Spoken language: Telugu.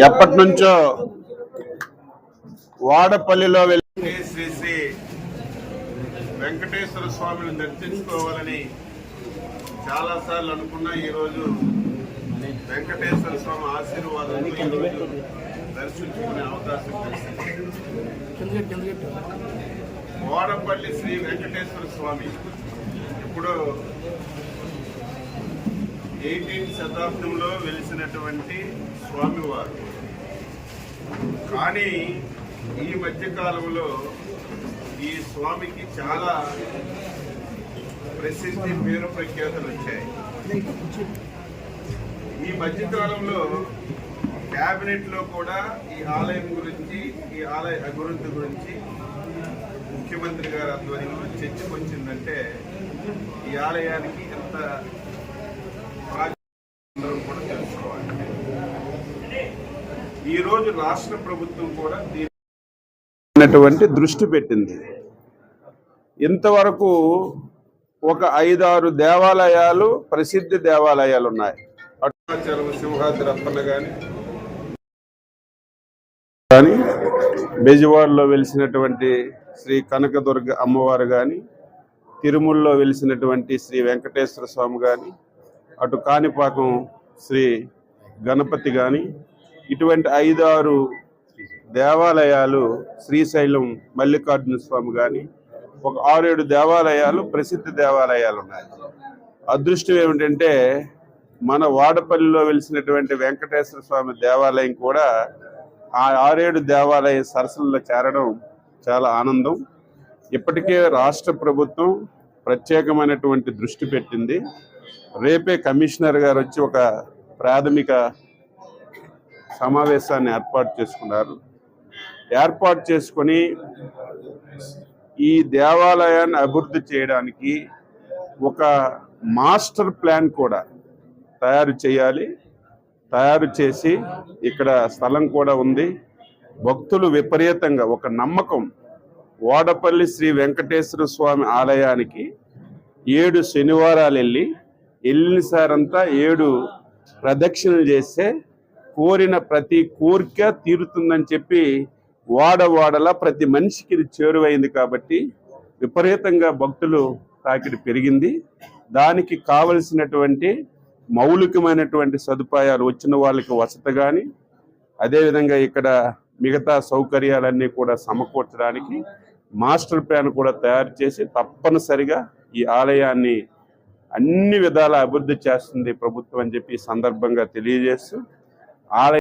ఎప్పటి నుంచో వాడపల్లిలో వెళ్ళి శ్రీ శ్రీ వెంకటేశ్వర స్వామిని దర్శించుకోవాలని చాలా సార్లు అనుకున్నా ఈరోజు వెంకటేశ్వర స్వామి ఆశీర్వాదం దర్శించుకునే అవకాశం కలిసింది వాడపల్లి శ్రీ వెంకటేశ్వర స్వామి ఇప్పుడు ఎయిటీన్త్ శతాబ్దంలో వెలిసినటువంటి స్వామివారు. కానీ ఈ మధ్యకాలంలో ఈ స్వామికి చాలా ప్రసిద్ధి పేరు ప్రఖ్యాతులు వచ్చాయి. ఈ మధ్యకాలంలో క్యాబినెట్లో కూడా ఈ ఆలయం గురించి ఈ ఆలయ అభివృద్ధి గురించి ముఖ్యమంత్రి గారి ఆధ్వర్యంలో చర్చకు వచ్చిందంటే ఈ ఆలయానికి ఎంత ఈ రోజు రాష్ట్ర ప్రభుత్వం కూడా దీని దృష్టి పెట్టింది. ఇంతవరకు ఒక ఐదారు దేవాలయాలు ప్రసిద్ధ దేవాలయాలు ఉన్నాయి. అరుణాచలం సింహాద్రి అప్పన్న గాని. కానీ బెజవాడలో వెలిసినటువంటి శ్రీ కనకదుర్గ అమ్మవారు కానీ తిరుమలలో వెలిసినటువంటి శ్రీ వెంకటేశ్వర స్వామి కానీ అటు కాణిపాకం శ్రీ గణపతి కానీ ఇటువంటి ఐదారు దేవాలయాలు శ్రీశైలం మల్లికార్జున స్వామి కానీ ఒక ఆరేడు దేవాలయాలు ప్రసిద్ధ దేవాలయాలు ఉన్నాయి. అదృష్టం ఏమిటంటే మన వాడపల్లిలో వెలిసినటువంటి వెంకటేశ్వర స్వామి దేవాలయం కూడా ఆ ఆరేడు దేవాలయ సరస్సుల్లో చేరడం చాలా ఆనందం. ఇప్పటికే రాష్ట్ర ప్రభుత్వం ప్రత్యేకమైనటువంటి దృష్టి పెట్టింది. రేపే కమిషనర్ గారు వచ్చి ఒక ప్రాథమిక సమావేశాన్ని ఏర్పాటు చేసుకున్నారు. ఏర్పాటు చేసుకొని ఈ దేవాలయాన్ని అభివృద్ధి చేయడానికి ఒక మాస్టర్ ప్లాన్ కూడా తయారు చేయాలి. తయారు చేసి ఇక్కడ స్థలం కూడా ఉంది. భక్తులు విపరీతంగా ఒక నమ్మకం. వాడపల్లి శ్రీ వెంకటేశ్వర స్వామి ఆలయానికి ఏడు శనివారాలు వెళ్ళి వెళ్ళిన సారంతా ఏడు ప్రదక్షిణలు చేస్తే కోరిన ప్రతి కోరిక తీరుతుందని చెప్పి వాడవాడలా ప్రతి మనిషికి ఇది చేరువైంది కాబట్టి విపరీతంగా భక్తులు తాకిడి పెరిగింది. దానికి కావలసినటువంటి మౌలికమైనటువంటి సదుపాయాలు వచ్చిన వాళ్ళకి వసత కానీ అదేవిధంగా ఇక్కడ మిగతా సౌకర్యాలన్నీ కూడా సమకూర్చడానికి మాస్టర్ ప్లాన్ కూడా తయారు చేసి తప్పనిసరిగా ఈ ఆలయాన్ని అన్ని విధాల అభివృద్ధి చేస్తుంది ప్రభుత్వం అని చెప్పి సందర్భంగా తెలియజేస్తూ ఆలయ